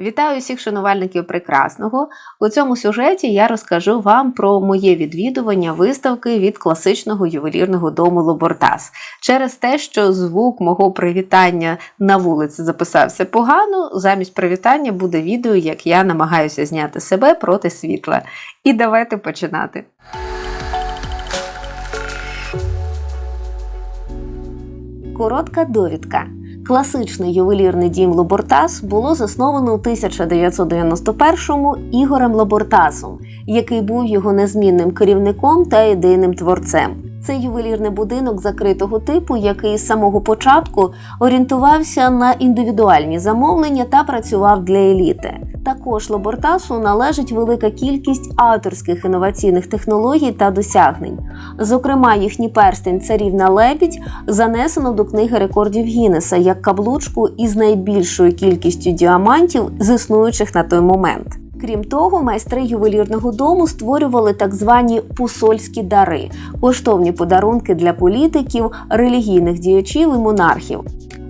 Вітаю всіх шанувальників прекрасного. У цьому сюжеті я розкажу вам про моє відвідування виставки від класичного ювелірного дому Лобортас. Через те, що звук мого привітання на вулиці записався погано, замість привітання буде відео, як я намагаюся зняти себе проти світла. І давайте починати. Коротка довідка. Класичний ювелірний дім Лобортас було засновано у 1991-му Ігорем Лобортасом, який був його незмінним керівником та єдиним творцем. Це ювелірний будинок закритого типу, який з самого початку орієнтувався на індивідуальні замовлення та працював для еліти. Також Лобортасу належить велика кількість авторських інноваційних технологій та досягнень. Зокрема, їхній перстень царівна лебідь занесено до книги рекордів Гіннеса як каблучку із найбільшою кількістю діамантів з існуючих на той момент. Крім того, майстри ювелірного дому створювали так звані посольські дари, коштовні подарунки для політиків, релігійних діячів і монархів.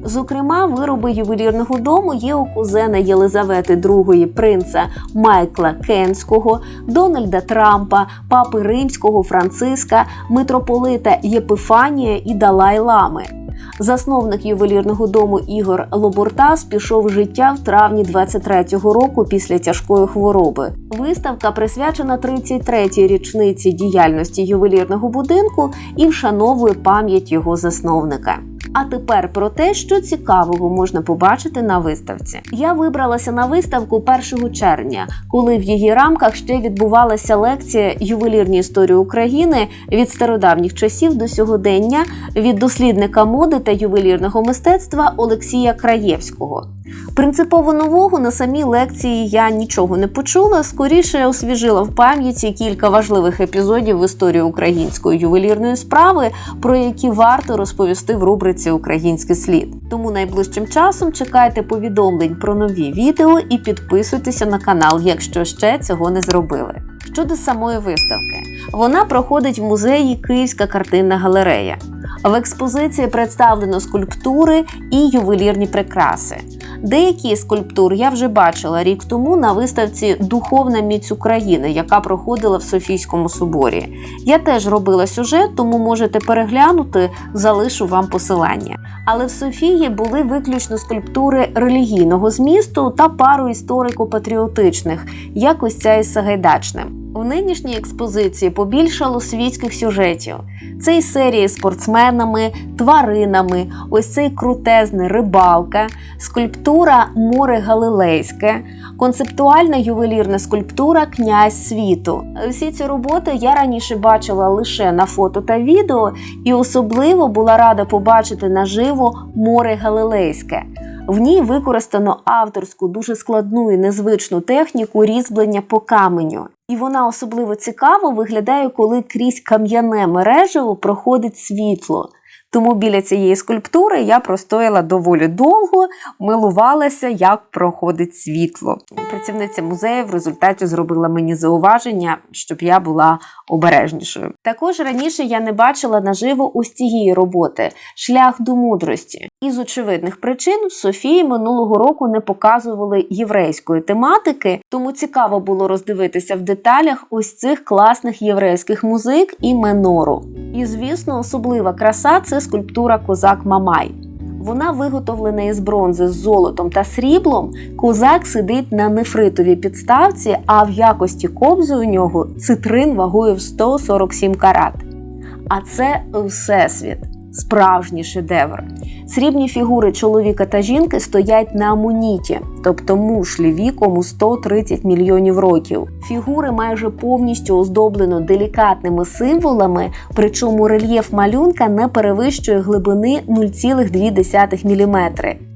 Зокрема, вироби ювелірного дому є у кузена Єлизавети II принца Майкла Кенського, Дональда Трампа, папи Римського Франциска, митрополита Єпифанія і Далай Лами. Засновник ювелірного дому Ігор Лобуртас пішов життя в травні 23-го року після тяжкої хвороби. Виставка присвячена 33-й річниці діяльності ювелірного будинку і вшановує пам'ять його засновника. А тепер про те, що цікавого можна побачити на виставці. Я вибралася на виставку 1 червня, коли в її рамках ще відбувалася лекція ювелірні історії України від стародавніх часів до сьогодення від дослідника моди та ювелірного мистецтва Олексія Краєвського. Принципово нового на самій лекції я нічого не почула. Скоріше освіжила в пам'яті кілька важливих епізодів в історії української ювелірної справи, про які варто розповісти в рубриці Український слід. Тому найближчим часом чекайте повідомлень про нові відео і підписуйтеся на канал, якщо ще цього не зробили. Щодо самої виставки, вона проходить в музеї Київська картинна галерея. В експозиції представлено скульптури і ювелірні прикраси. Деякі скульптур я вже бачила рік тому на виставці Духовна міць України, яка проходила в Софійському соборі. Я теж робила сюжет, тому можете переглянути, залишу вам посилання. Але в Софії були виключно скульптури релігійного змісту та пару історико-патріотичних, як ось ця із Сагайдачним. У нинішній експозиції побільшало світських сюжетів. Це із серії спортсменами, тваринами, ось цей крутезний рибалка, скульптура море Галилейське, концептуальна ювелірна скульптура Князь світу. Всі ці роботи я раніше бачила лише на фото та відео, і особливо була рада побачити наживо море Галилейське. В ній використано авторську, дуже складну і незвичну техніку різьблення по каменю. І вона особливо цікаво виглядає, коли крізь кам'яне мережево проходить світло. Тому біля цієї скульптури я простояла доволі довго, милувалася, як проходить світло. Працівниця музею в результаті зробила мені зауваження, щоб я була обережнішою. Також раніше я не бачила наживо ось цієї роботи шлях до мудрості. Із очевидних причин Софії минулого року не показували єврейської тематики, тому цікаво було роздивитися в деталях ось цих класних єврейських музик і менору. І, звісно, особлива краса це скульптура Козак Мамай. Вона виготовлена із бронзи з золотом та сріблом. Козак сидить на нефритовій підставці, а в якості кобзи у нього цитрин вагою в 147 карат. А це всесвіт, справжній шедевр. Срібні фігури чоловіка та жінки стоять на амуніті, тобто мушлі віком у 130 мільйонів років. Фігури майже повністю оздоблено делікатними символами, причому рельєф малюнка не перевищує глибини 0,2 мм.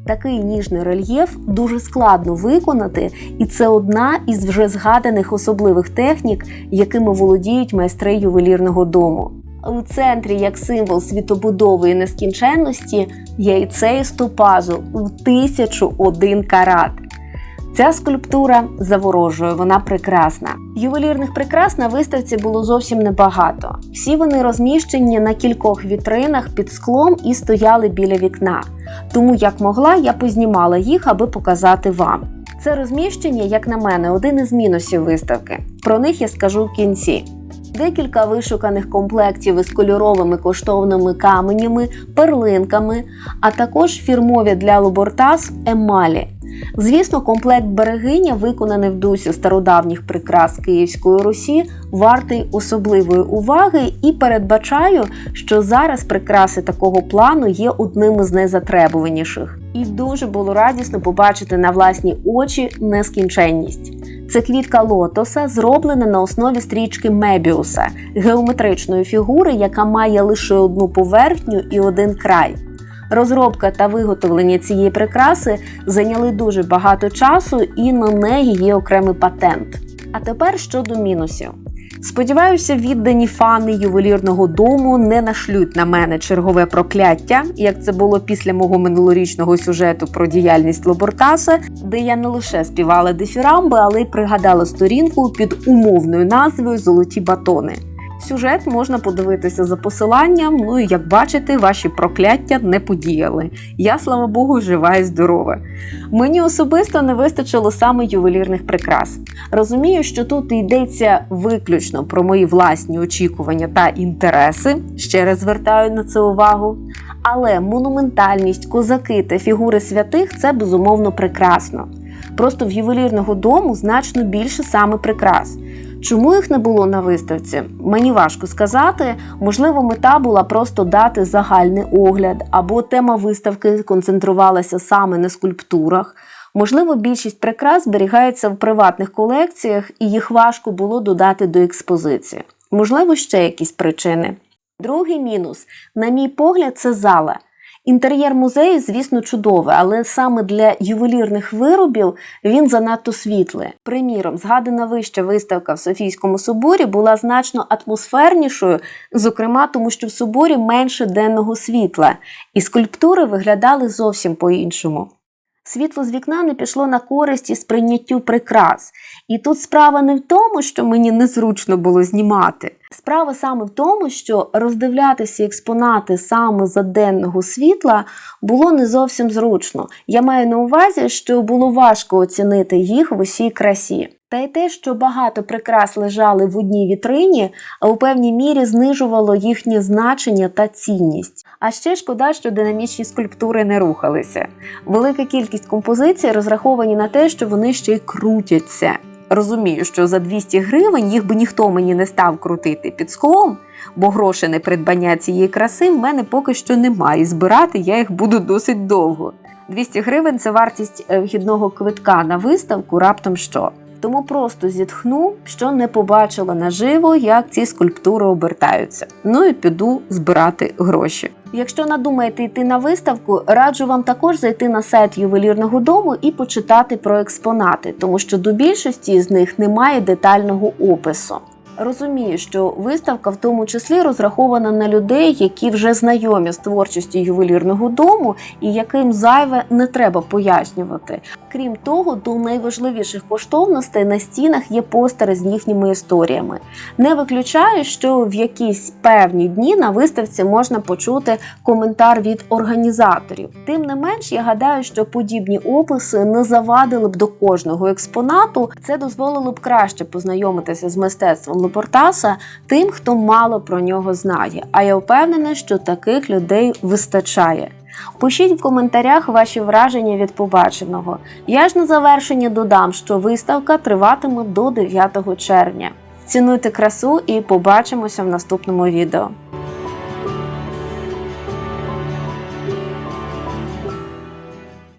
Такий ніжний рельєф дуже складно виконати, і це одна із вже згаданих особливих технік, якими володіють майстри ювелірного дому. У центрі, як символ світобудови і нескінченності, яйце топазу в тисячу один карат. Ця скульптура заворожує, вона прекрасна. Ювелірних прикрас на виставці було зовсім небагато. Всі вони розміщені на кількох вітринах під склом і стояли біля вікна. Тому, як могла, я познімала їх, аби показати вам. Це розміщення, як на мене, один із мінусів виставки. Про них я скажу в кінці. Декілька вишуканих комплектів із кольоровими коштовними каменями, перлинками, а також фірмові для Лобортас емалі. Звісно, комплект берегиня, виконаний в дусі стародавніх прикрас Київської Русі, вартий особливої уваги і передбачаю, що зараз прикраси такого плану є одним із найзатребуваніших. І дуже було радісно побачити на власні очі нескінченність. Це квітка лотоса, зроблена на основі стрічки Мебіуса, геометричної фігури, яка має лише одну поверхню і один край. Розробка та виготовлення цієї прикраси зайняли дуже багато часу, і на неї є окремий патент. А тепер щодо мінусів. Сподіваюся, віддані фани ювелірного дому не нашлють на мене чергове прокляття, як це було після мого минулорічного сюжету про діяльність Лобортаса, де я не лише співала дифірамби, але й пригадала сторінку під умовною назвою Золоті батони. Сюжет можна подивитися за посиланням. Ну і як бачите, ваші прокляття не подіяли. Я, слава Богу, жива і здорова. Мені особисто не вистачило саме ювелірних прикрас. Розумію, що тут йдеться виключно про мої власні очікування та інтереси. Ще раз звертаю на це увагу. Але монументальність, козаки та фігури святих це безумовно прекрасно. Просто в ювелірного дому значно більше саме прикрас. Чому їх не було на виставці? Мені важко сказати. Можливо, мета була просто дати загальний огляд, або тема виставки концентрувалася саме на скульптурах. Можливо, більшість прикрас зберігається в приватних колекціях, і їх важко було додати до експозиції. Можливо, ще якісь причини. Другий мінус, на мій погляд, це зала. Інтер'єр музею, звісно, чудовий, але саме для ювелірних виробів він занадто світлий. Приміром, згадана вища виставка в Софійському соборі була значно атмосфернішою, зокрема тому, що в соборі менше денного світла, і скульптури виглядали зовсім по-іншому. Світло з вікна не пішло на користь і сприйняттю прикрас. І тут справа не в тому, що мені незручно було знімати. Справа саме в тому, що роздивлятися експонати саме за денного світла було не зовсім зручно. Я маю на увазі, що було важко оцінити їх в усій красі. Та й те, що багато прикрас лежали в одній вітрині, у певній мірі знижувало їхнє значення та цінність. А ще шкода, що динамічні скульптури не рухалися. Велика кількість композицій розраховані на те, що вони ще й крутяться. Розумію, що за 200 гривень їх би ніхто мені не став крутити під склом, бо грошей на придбання цієї краси в мене поки що немає. і Збирати я їх буду досить довго. 200 гривень це вартість е, вхідного квитка на виставку, раптом що. Тому просто зітхну, що не побачила наживо, як ці скульптури обертаються. Ну і піду збирати гроші. Якщо надумаєте йти на виставку, раджу вам також зайти на сайт ювелірного дому і почитати про експонати, тому що до більшості з них немає детального опису. Розумію, що виставка в тому числі розрахована на людей, які вже знайомі з творчістю ювелірного дому і яким зайве не треба пояснювати. Крім того, до найважливіших коштовностей на стінах є постери з їхніми історіями. Не виключаю, що в якісь певні дні на виставці можна почути коментар від організаторів. Тим не менш, я гадаю, що подібні описи не завадили б до кожного експонату. Це дозволило б краще познайомитися з мистецтвом Лепортаса тим, хто мало про нього знає. А я впевнена, що таких людей вистачає. Пишіть в коментарях ваші враження від побаченого. Я ж на завершення додам, що виставка триватиме до 9 червня. Цінуйте красу і побачимося в наступному відео.